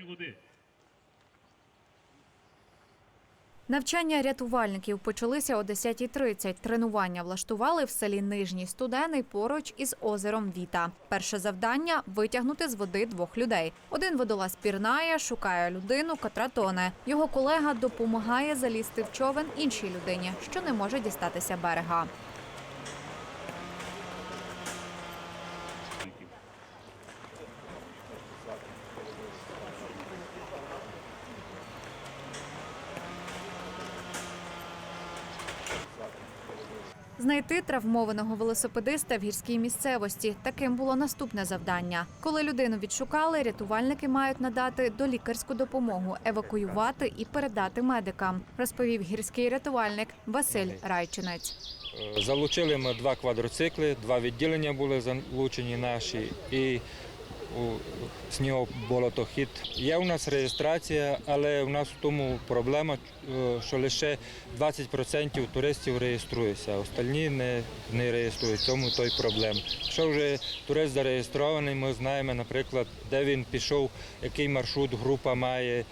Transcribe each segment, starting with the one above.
поверхню води. Навчання рятувальників почалися о 10.30. Тренування влаштували в селі Нижній Студений поруч із озером Віта. Перше завдання витягнути з води двох людей. Один водолаз пірнає, шукає людину, котра тоне. Його колега допомагає залізти в човен іншій людині, що не може дістатися берега. Знайти травмованого велосипедиста в гірській місцевості. Таким було наступне завдання. Коли людину відшукали, рятувальники мають надати долікарську допомогу, евакуювати і передати медикам, розповів гірський рятувальник Василь Райчинець. Е, Залучили ми два квадроцикли, два відділення були залучені наші і у снігоболотохід. Є у нас реєстрація, але у нас в тому проблема, що лише 20% туристів реєструються, а остальні не, не реєструють. В Цьому той проблем. Якщо вже турист зареєстрований, ми знаємо, наприклад, де він пішов, який маршрут група має,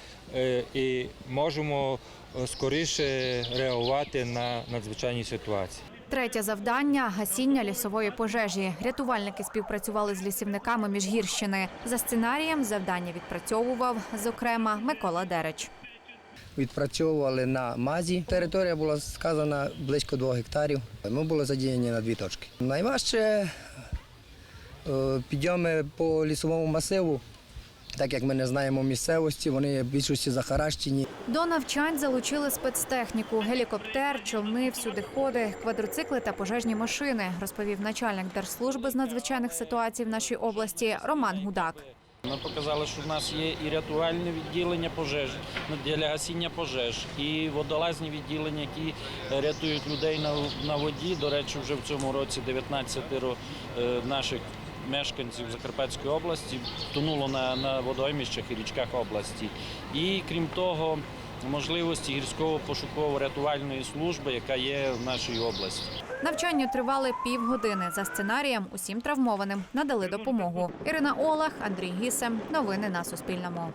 і можемо скоріше реагувати на надзвичайні ситуації. Третє завдання гасіння лісової пожежі. Рятувальники співпрацювали з лісівниками Міжгірщини. За сценарієм завдання відпрацьовував, зокрема, Микола Дерич. Відпрацьовували на мазі. Територія була сказана близько 2 гектарів. Ми були задіяні на дві точки. Найважче е, підйоми по лісовому масиву, так як ми не знаємо місцевості, вони в більшості захаращені. До навчань залучили спецтехніку, гелікоптер, човни, всюдиходи, квадроцикли та пожежні машини, розповів начальник Держслужби з надзвичайних ситуацій в нашій області Роман Гудак. Ми показали, що в нас є і рятувальне відділення пожеж ну, для гасіння пожеж, і водолазні відділення, які рятують людей на, на воді. До речі, вже в цьому році 19 е, наших мешканців Закарпатської області тонуло на, на водоймищах і річках області. І крім того, можливості гірського пошуково-рятувальної служби, яка є в нашій області. Навчання тривали півгодини. За сценарієм усім травмованим надали допомогу. Ірина Олах, Андрій Гісем. Новини на Суспільному.